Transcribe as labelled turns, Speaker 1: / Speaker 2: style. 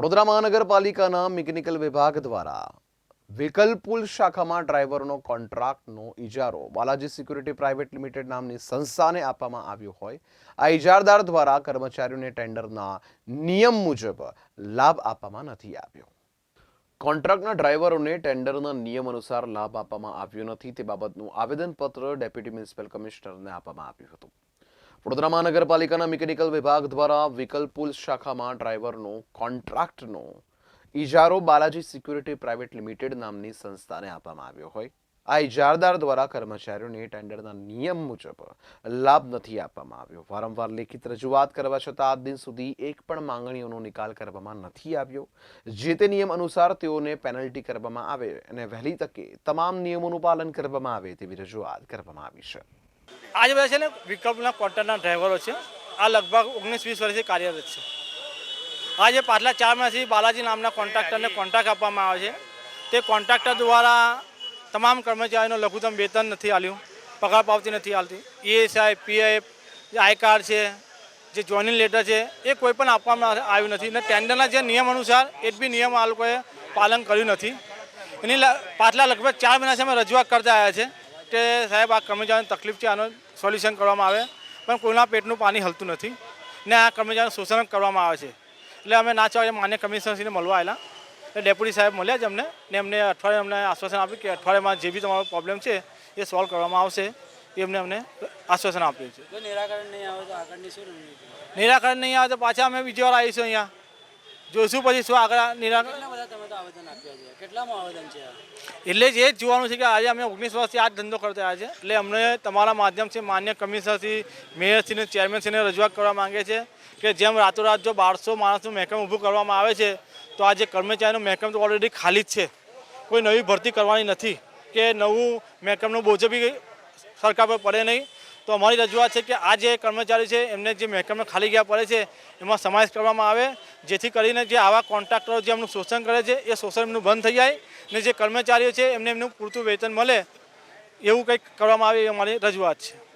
Speaker 1: વડોદરા મહાનગરપાલિકાના મિકેનિકલ વિભાગ દ્વારા વિકલપુલ શાખામાં ડ્રાઈવરનો કોન્ટ્રાક્ટનો ઇજારો બાલાજી સિક્યુરિટી પ્રાઇવેટ લિમિટેડ નામની સંસ્થાને આપવામાં આવ્યો હોય. આ ઇજારદાર દ્વારા કર્મચારીઓને ટેન્ડરના નિયમ મુજબ લાભ આપવામાં નથી આવ્યો. કોન્ટ્રાક્ટના ડ્રાઈવરોને ટેન્ડરના નિયમ અનુસાર લાભ આપવામાં આવ્યો નથી. તે બાબતનું આવેદનપત્ર ડેપ્યુટી મ્યુનિસિપલ કમિશનરને આપવામાં આવ્યું હતું. વડોદરા મહાનગરપાલિકાના મિકેનિકલ વિભાગ દ્વારા વિકલપુલ શાખામાં ડ્રાઈવરનો કોન્ટ્રાક્ટનો ઇજારો બાલાજી સિક્યુરિટી પ્રાઇવેટ લિમિટેડ નામની સંસ્થાને આપવામાં આવ્યો હોય. આ ઇજારદાર દ્વારા કર્મચારીઓને ટેન્ડરના નિયમ મુજબ લાભ નથી આપવામાં આવ્યો. વારંવાર લેખિત રજૂઆત કરવા છતાં આજ દિન સુધી એક પણ માંગણીઓનો નિકાલ કરવામાં નથી આવ્યો. જે તે નિયમ અનુસાર તેઓને પેનલ્ટી કરવામાં આવે અને વહેલી તકે તમામ નિયમોનું પાલન કરવામાં આવે તેવી રજૂઆત કરવામાં આવી છે.
Speaker 2: આજે બધા છે ને વિકલ્પના કોન્ટ્રાક્ટના ડ્રાઈવરો છે. આ લગભગ ઓગણીસ વીસ વર્ષથી કાર્યરત છે. આજે પાછલા ચાર મહિનાથી બાલાજી નામના કોન્ટ્રાક્ટરને કોન્ટ્રાક્ટ આપવામાં આવે છે. તે કોન્ટ્રાક્ટર દ્વારા તમામ કર્મચારીનું લઘુત્તમ વેતન નથી આલ્યું પગાર પાવતી નથી આલતી. ઈએસઆઈ પીએફ આઈ કાર્ડ છે, જે જોઈનિંગ લેટર છે, એ કોઈ પણ આપવામાં આવ્યું નથી. અને ટેન્ડરના જે નિયમ અનુસાર એ બી નિયમ આ લોકોએ પાલન કર્યું નથી. એની પાછલા લગભગ ચાર મહિનાથી અમે રજૂઆત કરતા આવ્યા છે. કે સાહેબ આ કર્મચારીને તકલીફ છે આનું સોલ્યુશન કરવામાં આવે. પણ કોઈના પેટનું પાણી હલતું નથી. ને આ કર્મચારીનું શોષણ કરવામાં આવે છે. એટલે અમે ના ચાવીએ માન્ય કમિશનરશ્રીને મળવા આવેલા. એટલે ડેપ્યુટી સાહેબ મળ્યા જ અમને. ને એમને અઠવાડિયે અમને આશ્વાસન આપ્યું કે અઠવાડિયામાં જે બી તમારો પ્રોબ્લેમ છે એ સોલ્વ કરવામાં આવશે. એ એમને અમને આશ્વાસન આપ્યું છે.
Speaker 3: નિરાકરણ નહીં આવે તો આગળની શું
Speaker 2: નિરાકરણ નહીં આવે તો પાછા અમે બીજી વાર આવીશું અહીંયા. જોઈશું પછી શું આગળ નિરાકરણ
Speaker 3: છે? કેટલામાં આવેદન છે
Speaker 2: એટલે જ એ જ જોવાનું છે કે આજે અમે ઓગણીસ વર્ષથી આ જ ધંધો કરતા આવ્યા છે. એટલે અમને તમારા માધ્યમથી માન્ય કમિશનરથી મેયરશ્રીને ચેરમેનશ્રીને રજૂઆત કરવા માંગે છે કે જેમ રાતોરાત જો બારસો માણસનું મહેકમ ઊભું કરવામાં આવે છે તો આ જે કર્મચારીનું મહેકમ તો ઓલરેડી ખાલી જ છે. કોઈ નવી ભરતી કરવાની નથી કે નવું મહેકમનું બોજ બી સરકાર પર પડે નહીં. તો અમારી રજૂઆત છે કે આ જે કર્મચારી છે એમને જે મહેકમને ખાલી ગયા પડે છે એમાં સમાવેશ કરવામાં આવે. જેથી કરીને જે આવા કોન્ટ્રાક્ટરો જે એમનું શોષણ કરે છે, એ શોષણ એમનું બંધ થઈ જાય ને જે કર્મચારીઓ છે, એમને એમનું પૂરતું વેતન મળે, એવું કંઈક કરવામાં આવે એ અમારી રજૂઆત છે.